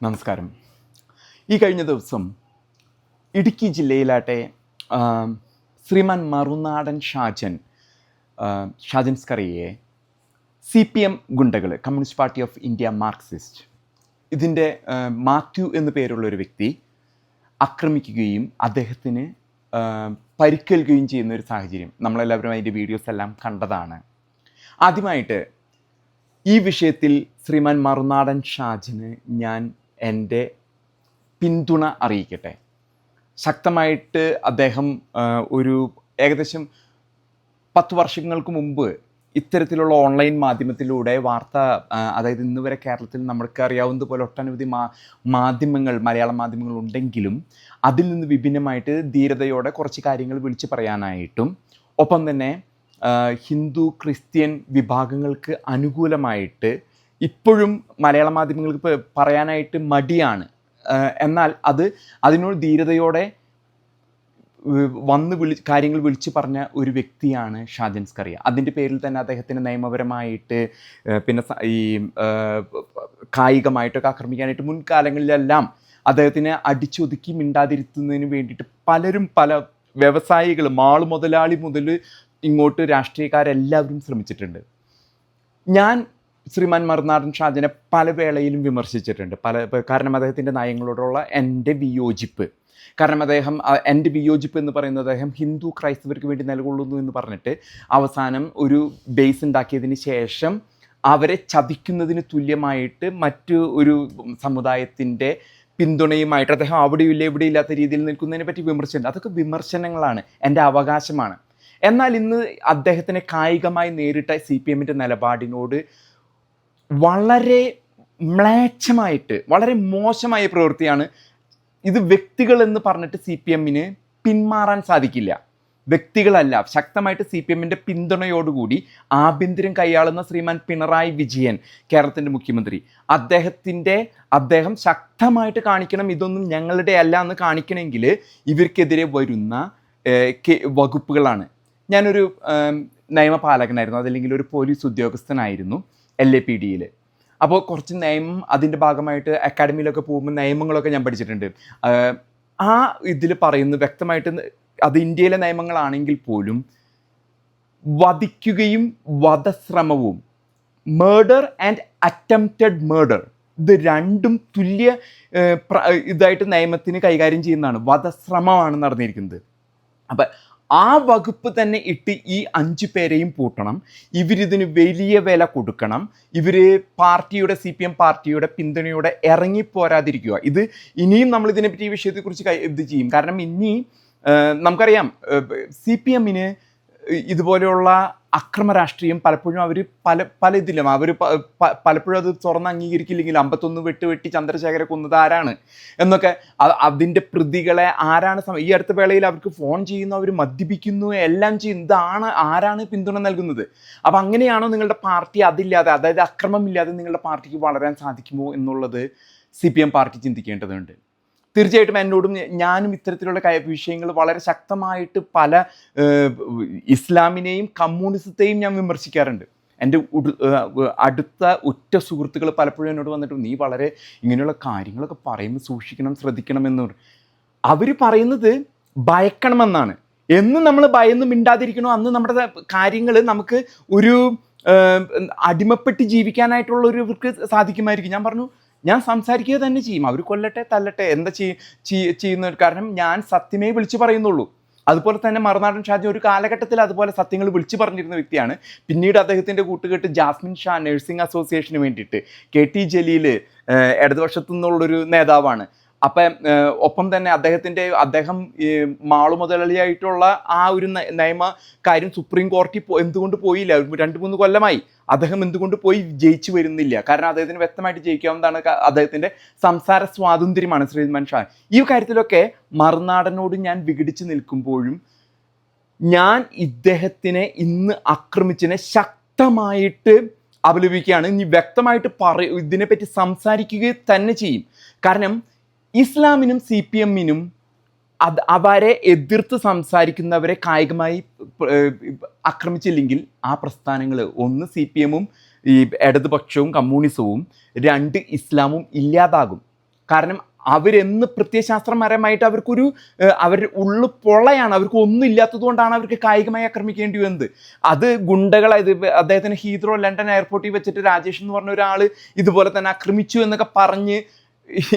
നമസ്കാരം. ഈ കഴിഞ്ഞ ദിവസം ഇടുക്കി ജില്ലയിലാട്ടെ ശ്രീമാൻ Marunadan Shajan Shajan Skaria C P M ഗുണ്ടകൾ communist party of India Marxist ഇതിന്റെ മാത്യു എന്നു പേരുള്ള ഒരു വ്യക്തി ആക്രമിക്കുകയും അദ്ദേഹത്തിന് പരിക്കേൽക്കുകയും ചെയ്യുന്ന ഒരു സാഹചര്യം നമ്മളെല്ലാവരും അതിന്റെ വീഡിയോസ് എല്ലാം കണ്ടതാണ്. ആദ്യമായിട്ട് ഈ വിഷയത്തിൽ ശ്രീമാൻ മറുനാടൻ ഷാജിന് ഞാൻ എന്റെ പിന്തുണ അറിയിക്കട്ടെ. ശക്തമായിട്ട് അദ്ദേഹം ഒരു ഏകദേശം പത്ത് വർഷങ്ങൾക്ക് മുമ്പ് ഇത്തരത്തിലുള്ള ഓൺലൈൻ മാധ്യമത്തിലൂടെ വാർത്ത അതായത് ഇന്ന് വരെ കേരളത്തിൽ നമ്മൾക്ക് അറിയാവുന്നതുപോലെ ഒട്ടനവധി മാ മാധ്യമങ്ങൾ മലയാള മാധ്യമങ്ങൾ ഉണ്ടെങ്കിലും അതിൽ നിന്ന് വിഭിന്നമായിട്ട് ധീരതയോടെ കുറച്ച് കാര്യങ്ങൾ വിളിച്ചു പറയാനായിട്ടും ഒപ്പം തന്നെ ഹിന്ദു ക്രിസ്ത്യൻ വിഭാഗങ്ങൾക്ക് അനുകൂലമായിട്ട് ഇപ്പോഴും മലയാള മാധ്യമങ്ങൾക്ക് പറയാനായിട്ട് മടിയാണ്. എന്നാൽ അത് അതിനോട് ധീരതയോടെ വന്ന് വിളി കാര്യങ്ങൾ വിളിച്ചു പറഞ്ഞ ഒരു വ്യക്തിയാണ് ഷാജൻ സ്കറിയ. അതിന്റെ പേരിൽ തന്നെ അദ്ദേഹത്തിന് നിയമപരമായിട്ട് പിന്നെ ഈ കായികമായിട്ടൊക്കെ ആക്രമിക്കാനായിട്ട് മുൻകാലങ്ങളിലെല്ലാം അദ്ദേഹത്തിനെ അടിച്ചൊതുക്കി മിണ്ടാതിരുത്തുന്നതിന് വേണ്ടിയിട്ട് പലരും പല വ്യവസായികൾ മാൾ മുതലാളി മുതൽ ഇങ്ങോട്ട് രാഷ്ട്രീയക്കാരെല്ലാവരും ശ്രമിച്ചിട്ടുണ്ട്. ഞാൻ ശ്രീമാൻ മറുനാടൻ ഷാജിനെ പല വേളയിലും വിമർശിച്ചിട്ടുണ്ട്. പല കാരണം അദ്ദേഹത്തിന്റെ നയങ്ങളോടുള്ള എന്റെ വിയോജിപ്പ്. കാരണം അദ്ദേഹം എന്റെ വിയോജിപ്പ് എന്ന് പറയുന്നത് അദ്ദേഹം ഹിന്ദു ക്രൈസ്തവർക്ക് വേണ്ടി നിലകൊള്ളുന്നു എന്ന് പറഞ്ഞിട്ട് അവസാനം ഒരു ബേസ് ഉണ്ടാക്കിയതിന് ശേഷം അവരെ ചതിക്കുന്നതിന് തുല്യമായിട്ട് മറ്റു ഒരു സമുദായത്തിന്റെ പിന്തുണയുമായിട്ട് അദ്ദേഹം അവിടെയില്ല ഇവിടെ ഇല്ലാത്ത രീതിയിൽ നിൽക്കുന്നതിനെ പറ്റി വിമർശനം അതൊക്കെ വിമർശനങ്ങളാണ് എന്റെ അവകാശമാണ്. എന്നാൽ ഇന്ന് അദ്ദേഹത്തിനെ കായികമായി നേരിട്ട സി പി എമ്മിന്റെ നിലപാടിനോട് വളരെ മ്ലേച്ഛമായിട്ട് വളരെ മോശമായ പ്രവൃത്തിയാണ് ഇത് വ്യക്തികൾ എന്ന് പറഞ്ഞിട്ട് സി പി എമ്മിന് പിന്മാറാൻ സാധിക്കില്ല. വ്യക്തികളല്ല ശക്തമായിട്ട് സി പി എമ്മിന്റെ പിന്തുണയോടുകൂടി ആഭ്യന്തരം കൈയാളുന്ന ശ്രീമാൻ പിണറായി വിജയൻ കേരളത്തിന്റെ മുഖ്യമന്ത്രി. അദ്ദേഹത്തിന്റെ അദ്ദേഹം ശക്തമായിട്ട് കാണിക്കണം ഇതൊന്നും ഞങ്ങളുടെ അല്ല എന്ന് കാണിക്കണമെങ്കിൽ ഇവർക്കെതിരെ വരുന്ന വകുപ്പുകളാണ്. ഞാനൊരു നിയമപാലകനായിരുന്നു അതല്ലെങ്കിൽ ഒരു പോലീസ് ഉദ്യോഗസ്ഥനായിരുന്നു. എൽ എ പി ഡിയിൽ അപ്പോൾ കുറച്ച് നിയമം അതിന്റെ ഭാഗമായിട്ട് അക്കാഡമിയിലൊക്കെ പോകുമ്പോൾ നിയമങ്ങളൊക്കെ ഞാൻ പഠിച്ചിട്ടുണ്ട്. ആ ഇതിൽ പറയുന്നു വ്യക്തമായിട്ട് അത് ഇന്ത്യയിലെ നിയമങ്ങളാണെങ്കിൽ പോലും വധിക്കുകയും വധശ്രമവും മേർഡർ ആൻഡ് അറ്റംപ്റ്റഡ് മേർഡർ ഇത് രണ്ടും തുല്യ ഇതായിട്ട് നിയമത്തിന് കൈകാര്യം ചെയ്യുന്നതാണ്. വധശ്രമമാണ് നടന്നിരിക്കുന്നത്. അപ്പം ആ വകുപ്പ് തന്നെ ഇട്ട് ഈ അഞ്ച് പേരെയും പൂട്ടണം. ഇവരിതിന് വലിയ വില കൊടുക്കണം. ഇവർ പാർട്ടിയുടെ സി പി എം പാർട്ടിയുടെ പിന്തുണയോടെ ഇറങ്ങിപ്പോരാതിരിക്കുക ഇത് ഇനിയും നമ്മൾ ഇതിനെപ്പറ്റി ഈ വിഷയത്തെക്കുറിച്ച് ഇത് ചെയ്യും. കാരണം ഇനി നമുക്കറിയാം സി പി എമ്മിന് ഇതുപോലെയുള്ള അക്രമ രാഷ്ട്രീയം പലപ്പോഴും അവർ പല പല ഇതിലും അവർ പലപ്പോഴും അത് തുറന്ന് അംഗീകരിക്കില്ലെങ്കിൽ അമ്പത്തൊന്ന് വെട്ട് വെട്ടി ചന്ദ്രശേഖര കൊന്നത് ആരാണ് എന്നൊക്കെ അതിന്റെ പ്രതികളെ ആരാണ് ഈ അടുത്ത വേളയിൽ അവർക്ക് ഫോൺ ചെയ്യുന്നു അവർ മദ്യപിക്കുന്നു എല്ലാം ചെയ്യുന്നു ഇതാണ് ആരാണ് പിന്തുണ നൽകുന്നത്? അപ്പം അങ്ങനെയാണോ നിങ്ങളുടെ പാർട്ടി അതില്ലാതെ അതായത് അക്രമമില്ലാതെ നിങ്ങളുടെ പാർട്ടിക്ക് വളരാൻ സാധിക്കുമോ എന്നുള്ളത് സി പി എം പാർട്ടി ചിന്തിക്കേണ്ടതുണ്ട്. തീർച്ചയായിട്ടും എന്നോടും ഞാനും ഇത്തരത്തിലുള്ള വിഷയങ്ങൾ വളരെ ശക്തമായിട്ട് പല ഇസ്ലാമിനെയും കമ്മ്യൂണിസത്തെയും ഞാൻ വിമർശിക്കാറുണ്ട്. എന്റെ അടുത്ത ഉറ്റ സുഹൃത്തുക്കൾ പലപ്പോഴും എന്നോട് വന്നിട്ട് നീ വളരെ ഇങ്ങനെയുള്ള കാര്യങ്ങളൊക്കെ പറയുമ്പോൾ സൂക്ഷിക്കണം ശ്രദ്ധിക്കണം എന്ന് അവർ പറയുന്നത് ഭയക്കണമെന്നാണ്. എന്ന് നമ്മൾ ഭയന്ന് മിണ്ടാതിരിക്കണോ? അന്ന് നമ്മുടെ കാര്യങ്ങൾ നമുക്ക് ഒരു അടിമപ്പെട്ട് ജീവിക്കാനായിട്ടുള്ള ഒരു സാധിക്കുമായിരിക്കും. ഞാൻ പറഞ്ഞു ഞാൻ സംസാരിക്കുക തന്നെ ചെയ്യും. അവർ കൊല്ലട്ടെ തല്ലട്ടെ എന്താ ചെയ്- ചെയ്- ചെയ്യുന്ന കാരണം ഞാൻ സത്യമേ വിളിച്ചു പറയുന്നുള്ളൂ. അതുപോലെ തന്നെ മറുനാടൻ ഷാജി ഒരു കാലഘട്ടത്തിൽ അതുപോലെ സത്യങ്ങൾ വിളിച്ചു പറഞ്ഞിരുന്ന വ്യക്തിയാണ്. പിന്നീട് അദ്ദേഹത്തിന്റെ കൂട്ടുകെട്ട് ജാസ്മിൻ ഷാ നഴ്സിംഗ് അസോസിയേഷന് വേണ്ടിയിട്ട് കെ ടി ജലീൽ ഇടതുപക്ഷത്തു നിന്നുള്ളൊരു നേതാവാണ്. അപ്പം ഒപ്പം തന്നെ അദ്ദേഹത്തിന്റെ അദ്ദേഹം മാളു മുതലാളിയായിട്ടുള്ള ആ ഒരു നയമ കാര്യം സുപ്രീം കോടതി എന്തുകൊണ്ട് പോയില്ല? രണ്ട് മൂന്ന് കൊല്ലമായി. അദ്ദേഹം എന്തുകൊണ്ട് പോയി ജയിച്ചു വരുന്നില്ല? കാരണം അദ്ദേഹത്തിന് വ്യക്തമായിട്ട് ജയിക്കാവുന്നതാണ് അദ്ദേഹത്തിന്റെ സംസാര സ്വാതന്ത്ര്യമാണ് ശ്രീമാൻ ഷാ. ഈ കാര്യത്തിലൊക്കെ മറുനാടനോട് ഞാൻ വിഘടിച്ച് നിൽക്കുമ്പോഴും ഞാൻ ഇദ്ദേഹത്തിനെ ഇന്ന് ആക്രമിച്ചതിനെ ശക്തമായിട്ട് അപലപിക്കുകയാണ്. ഇനി വ്യക്തമായിട്ട് പറ ഇതിനെപ്പറ്റി സംസാരിക്കുക തന്നെ ചെയ്യും. കാരണം ഇസ്ലാമിനും സി പി എമ്മിനും അത് അവരെ എതിർത്ത് സംസാരിക്കുന്നവരെ കായികമായി ആക്രമിച്ചില്ലെങ്കിൽ ആ പ്രസ്ഥാനങ്ങൾ ഒന്ന് സി പി എമ്മും ഈ ഇടതുപക്ഷവും കമ്മ്യൂണിസവും രണ്ട് ഇസ്ലാമും ഇല്ലാതാകും. കാരണം അവരെന്ന് പ്രത്യയശാസ്ത്രപരമായിട്ട് അവർക്കൊരു അവർ ഉള്ളു പൊള്ളയാണ്. അവർക്ക് ഒന്നും ഇല്ലാത്തത് കൊണ്ടാണ് അവർക്ക് കായികമായി ആക്രമിക്കേണ്ടി വന്നത്. അത് ഗുണ്ടകളായത് അദ്ദേഹത്തിന് ഹീത്രോ ലണ്ടൻ എയർപോർട്ടിൽ വെച്ചിട്ട് രാജേഷ് എന്ന് പറഞ്ഞ ഒരാൾ ഇതുപോലെ തന്നെ ആക്രമിച്ചു എന്നൊക്കെ പറഞ്ഞ്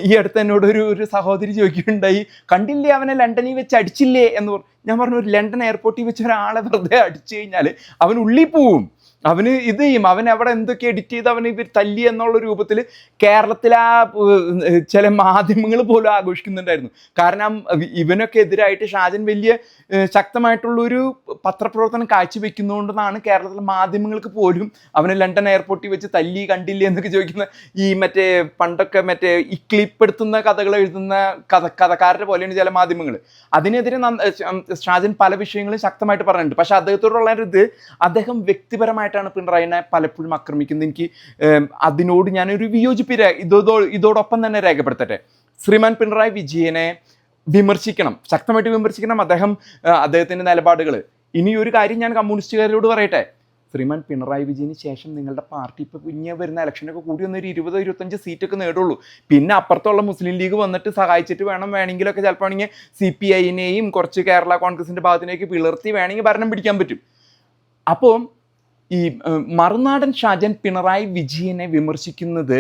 ഈ അടുത്ത് എന്നോട് ഒരു ഒരു സഹോദരി ചോദിക്കുകയുണ്ടായി കണ്ടില്ലേ അവനെ ലണ്ടനിൽ വെച്ച് അടിച്ചില്ലേ? എന്ന് പറഞ്ഞു. ഞാൻ പറഞ്ഞു ഒരു ലണ്ടൻ എയർപോർട്ടിൽ വെച്ച് ഒരാളെ വെറുതെ അടിച്ചു കഴിഞ്ഞാൽ അവൻ ഉള്ളിൽ പോവും. അവന് ഇത് ചെയ്യും. അവൻ അവിടെ എന്തൊക്കെ എഡിറ്റ് ചെയ്ത് അവന് ഇവർ തല്ലി എന്നുള്ള രൂപത്തിൽ കേരളത്തിലെ ചില മാധ്യമങ്ങൾ പോലും ആഘോഷിക്കുന്നുണ്ടായിരുന്നു. കാരണം ഇവനൊക്കെ എതിരായിട്ട് ഷാജൻ വലിയ ശക്തമായിട്ടുള്ളൊരു പത്രപ്രവർത്തനം കാഴ്ചവെക്കുന്നതുകൊണ്ടെന്നാണ് കേരളത്തിലെ മാധ്യമങ്ങൾക്ക് പോലും അവനെ ലണ്ടൻ എയർപോർട്ടിൽ വെച്ച് തല്ലി കണ്ടില്ലേ എന്നൊക്കെ ചോദിക്കുന്ന ഈ മറ്റേ പണ്ടൊക്കെ മറ്റേ ഈ കഥകൾ എഴുതുന്ന കഥ കഥക്കാരുടെ പോലെയാണ് ചില മാധ്യമങ്ങൾ. അതിനെതിരെ ഷാജൻ പല വിഷയങ്ങളും ശക്തമായിട്ട് പറഞ്ഞിട്ടുണ്ട്. പക്ഷെ അദ്ദേഹത്തോടുള്ള ഇത് അദ്ദേഹം വ്യക്തിപരമായിട്ടാണ് പിണറായിനെ പലപ്പോഴും ആക്രമിക്കുന്നത്. എനിക്ക് അതിനോട് ഞാനൊരു വിയോജിപ്പ് ഇതോ ഇതോടൊപ്പം തന്നെ രേഖപ്പെടുത്തട്ടെ. ശ്രീമാൻ പിണറായി വിജയനെ വിമർശിക്കണം. ശക്തമായിട്ട് വിമർശിക്കണം അദ്ദേഹം അദ്ദേഹത്തിന്റെ നിലപാടുകൾ. ഇനി ഒരു കാര്യം ഞാൻ കമ്മ്യൂണിസ്റ്റുകാരോട് പറയട്ടെ. ശ്രീമാൻ പിണറായി വിജയന് ശേഷം നിങ്ങളുടെ പാർട്ടി ഇപ്പോൾ പിന്നെ വരുന്ന ഇലക്ഷനൊക്കെ കൂടി ഒന്നൊരു ഇരുപത് ഇരുപത്തഞ്ച് സീറ്റൊക്കെ നേടുള്ളൂ. പിന്നെ അപ്പുറത്തുള്ള മുസ്ലിം ലീഗ് വന്നിട്ട് സഹായിച്ചിട്ട് വേണം വേണമെങ്കിലൊക്കെ ചിലപ്പോൾ ആണെങ്കിൽ സി പി ഐനെയും കുറച്ച് കേരള കോൺഗ്രസിന്റെ ഭാഗത്തിലേക്ക് പിളർത്തി വേണമെങ്കിൽ ഭരണം പിടിക്കാൻ പറ്റും. അപ്പോൾ ഈ മറുനാടൻ ഷാജൻ പിണറായി വിജയനെ വിമർശിക്കുന്നത്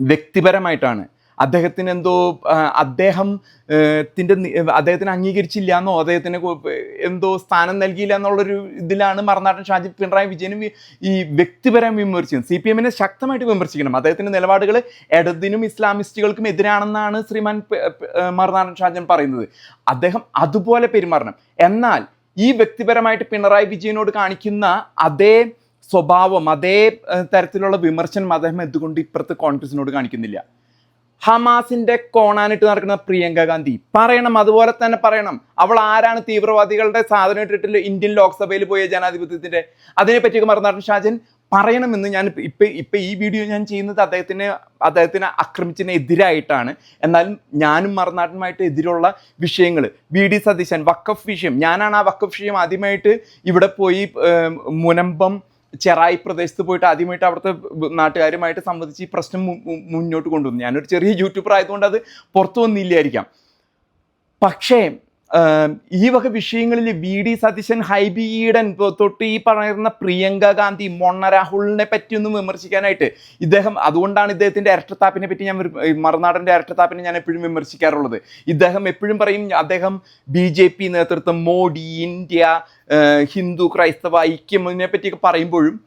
വ്യക്തിപരമായിട്ടാണ്. അദ്ദേഹത്തിന് എന്തോ അദ്ദേഹം ത്തിന്റെ അദ്ദേഹത്തിന് അംഗീകരിച്ചില്ല എന്നോ അദ്ദേഹത്തിന് എന്തോ സ്ഥാനം നൽകിയില്ല എന്നുള്ളൊരു ഇതിലാണ് മറുനാടൻ ഷാജി പിണറായി വിജയനും ഈ വ്യക്തിപരം വിമർശിക്കുന്നത്. സി പി എമ്മിനെ ശക്തമായിട്ട് വിമർശിക്കണം. അദ്ദേഹത്തിന്റെ നിലപാടുകൾ ഇടതിനും ഇസ്ലാമിസ്റ്റുകൾക്കും എതിരാണെന്നാണ് ശ്രീമാൻ മറുനാടൻ ഷാജൻ പറയുന്നത്. അദ്ദേഹം അതുപോലെ പെരുമാറണം. എന്നാൽ ഈ വ്യക്തിപരമായിട്ട് പിണറായി വിജയനോട് കാണിക്കുന്ന അതേ സ്വഭാവം അതേ തരത്തിലുള്ള വിമർശനം അദ്ദേഹം എന്തുകൊണ്ട് ഇപ്പുറത്ത് കോൺഗ്രസിനോട് കാണിക്കുന്നില്ല? ഹമാസിന്റെ കോണാനിട്ട് നടക്കുന്ന പ്രിയങ്ക ഗാന്ധി. പറയണം അതുപോലെ തന്നെ പറയണം. അവൾ ആരാണ് തീവ്രവാദികളുടെ സാധനം ഇട്ടിട്ട് ഇന്ത്യൻ ലോക്സഭയിൽ പോയ ജനാധിപത്യത്തിന്റെ? അതിനെപ്പറ്റിയൊക്കെ മറന്നാട്ടൻ ഷാജൻ. പറയണമെന്ന് ഞാൻ ഇപ്പം ഇപ്പൊ ഈ വീഡിയോ ഞാൻ ചെയ്യുന്നത് അദ്ദേഹത്തിന് അദ്ദേഹത്തിന് ആക്രമിച്ചതിനെതിരായിട്ടാണ് എന്നാലും ഞാനും മറുനാടനുമായിട്ട് എതിരുള്ള വിഷയങ്ങൾ വി ഡി സതീശൻ വക്കഫ് വിഷയം. ഞാനാണ് ആ വക്കഫ് വിഷയം ആദ്യമായിട്ട് ഇവിടെ പോയി മുനമ്പം ചെറായി പ്രദേശത്ത് പോയിട്ട് ആദ്യമായിട്ട് അവിടുത്തെ നാട്ടുകാരുമായിട്ട് സംബന്ധിച്ച് ഈ പ്രശ്നം മുന്നോട്ട് കൊണ്ടുവന്നു. ഞാനൊരു ചെറിയ യൂട്യൂബർ ആയതുകൊണ്ട് അത് പുറത്തു വന്നില്ലായിരിക്കാം. പക്ഷേ ഈ വക വിഷയങ്ങളിൽ വി ഡി സതീശൻ ഹൈബി ഈഡൻ തൊട്ട് ഈ പറയുന്ന പ്രിയങ്ക ഗാന്ധി മൊണ്ണ രാഹുലിനെ പറ്റിയൊന്നും വിമർശിക്കാനായിട്ട് ഇദ്ദേഹം അതുകൊണ്ടാണ് ഇദ്ദേഹത്തിന്റെ ഇരട്ടത്താപ്പിനെ പറ്റി ഞാൻ മറുനാടന്റെ ഇരട്ടത്താപ്പിനെ ഞാൻ എപ്പോഴും വിമർശിക്കാറുള്ളത്. ഇദ്ദേഹം എപ്പോഴും പറയും അദ്ദേഹം ബി ജെ പി നേതൃത്വം മോഡി ഇന്ത്യ ഹിന്ദു ക്രൈസ്തവ ഐക്യം ഇതിനെ പറ്റിയൊക്കെ പറയുമ്പോഴും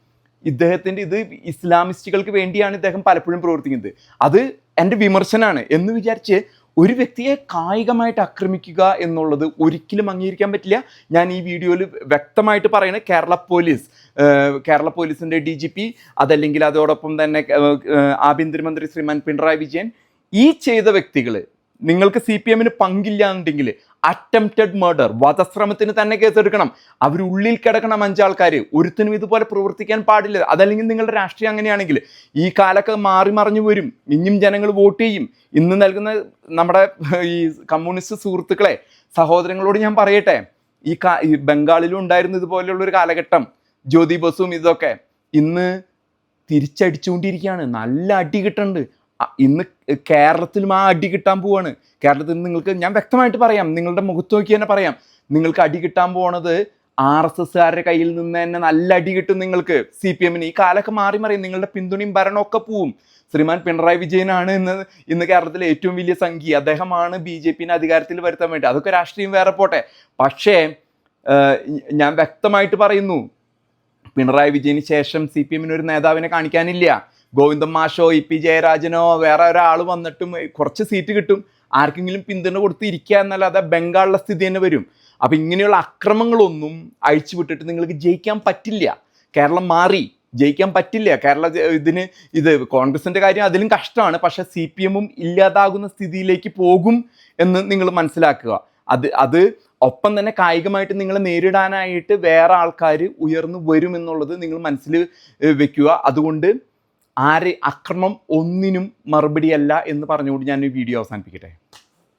ഇദ്ദേഹത്തിന്റെ ഇത് ഇസ്ലാമിസ്റ്റുകൾക്ക് വേണ്ടിയാണ് ഇദ്ദേഹം പലപ്പോഴും പ്രവർത്തിക്കുന്നത്. അത് എന്റെ വിമർശനമാണ്. എന്ന് വിചാരിച്ച് ഒരു വ്യക്തിയെ കായികമായിട്ട് ആക്രമിക്കുക എന്നുള്ളത് ഒരിക്കലും അംഗീകരിക്കാൻ പറ്റില്ല. ഞാൻ ഈ വീഡിയോയിൽ വ്യക്തമായിട്ട് പറയുന്നത് കേരള പോലീസ് കേരള പോലീസിന്റെ ഡി ജി പി അതല്ലെങ്കിൽ അതോടൊപ്പം തന്നെ ആഭ്യന്തരമന്ത്രി ശ്രീമാൻ പിണറായി വിജയൻ. ഈ ചെയ്ത വ്യക്തികൾ നിങ്ങൾക്ക് സി പി എമ്മിന് പങ്കില്ല എന്നുണ്ടെങ്കിൽ അറ്റംപ്റ്റഡ് മർഡർ വധശ്രമത്തിന് തന്നെ കേസെടുക്കണം. അവരുള്ളിൽ കിടക്കണം അഞ്ചാൾക്കാർ ഒരുത്തിനും ഇതുപോലെ പ്രവർത്തിക്കാൻ പാടില്ല. അതല്ലെങ്കിൽ നിങ്ങളുടെ രാഷ്ട്രീയം അങ്ങനെയാണെങ്കിൽ ഈ കാലൊക്കെ മാറി മറിഞ്ഞു വരും. ഇനിയും ജനങ്ങൾ വോട്ട് ചെയ്യും. ഇന്ന് നൽകുന്ന നമ്മുടെ ഈ കമ്മ്യൂണിസ്റ്റ് സുഹൃത്തുക്കളെ സഹോദരങ്ങളോട് ഞാൻ പറയട്ടെ. ഈ കാ ഈ ബംഗാളിലും ഉണ്ടായിരുന്ന ഇതുപോലെയുള്ള ഒരു കാലഘട്ടം ജ്യോതി ബസും ഇതൊക്കെ ഇന്ന് തിരിച്ചടിച്ചുകൊണ്ടിരിക്കുകയാണ്. നല്ല അടി കിട്ടുന്നുണ്ട് ഇന്ന് കേരളത്തിലും ആ അടി കിട്ടാൻ പോവാണ്. കേരളത്തിൽ നിങ്ങൾക്ക് ഞാൻ വ്യക്തമായിട്ട് പറയാം നിങ്ങളുടെ മുഖത്ത് നോക്കി തന്നെ പറയാം. നിങ്ങൾക്ക് അടി കിട്ടാൻ പോണത് ആർ എസ് എസ്സുകാരുടെ കയ്യിൽ നിന്ന് തന്നെ നല്ല അടി കിട്ടും നിങ്ങൾക്ക്. സി പി എമ്മിന് ഈ കാലൊക്കെ മാറി മറിയും നിങ്ങളുടെ പിന്തുണയും ഭരണമൊക്കെ പോവും. ശ്രീമാൻ പിണറായി വിജയനാണ് ഇന്ന് ഇന്ന് കേരളത്തിലെ ഏറ്റവും വലിയ സംഖ്യ അദ്ദേഹമാണ് ബി ജെ പിന്നെ അധികാരത്തിൽ വരുത്താൻ വേണ്ടി. അതൊക്കെ രാഷ്ട്രീയം വേറെ പോട്ടെ. പക്ഷേ ഞാൻ വ്യക്തമായിട്ട് പറയുന്നു പിണറായി വിജയന് ശേഷം സി പി എമ്മിന് ഒരു നേതാവിനെ കാണിക്കാനില്ല. ഗോവിന്ദൻ മാഷോ ഇ പി ജയരാജനോ വേറെ ഒരാൾ വന്നിട്ടും കുറച്ച് സീറ്റ് കിട്ടും. ആർക്കെങ്കിലും പിന്തുണ കൊടുത്ത് ഇരിക്കുക എന്നല്ലാതെ ബംഗാളിലെ സ്ഥിതി തന്നെ വരും. അപ്പം ഇങ്ങനെയുള്ള അക്രമങ്ങളൊന്നും അഴിച്ചു വിട്ടിട്ട് നിങ്ങൾക്ക് ജയിക്കാൻ പറ്റില്ല. കേരളം മാറി. ജയിക്കാൻ പറ്റില്ല. കേരള ഇതിന് ഇത് കോൺഗ്രസിന്റെ കാര്യം അതിലും കഷ്ടമാണ്. പക്ഷെ സി പി എമ്മും ഇല്ലാതാകുന്ന സ്ഥിതിയിലേക്ക് പോകും എന്ന് നിങ്ങൾ മനസ്സിലാക്കുക. അത് അത് ഒപ്പം തന്നെ കായികമായിട്ട് നിങ്ങൾ നേരിടാനായിട്ട് വേറെ ആൾക്കാർ ഉയർന്നു വരുമെന്നുള്ളത് നിങ്ങൾ മനസ്സിൽ വെക്കുക. അതുകൊണ്ട് ആര് അക്രമം ഒന്നിനും മറുപടിയല്ല എന്ന് പറഞ്ഞുകൊണ്ട് ഞാൻ ഈ വീഡിയോ അവസാനിപ്പിക്കട്ടെ.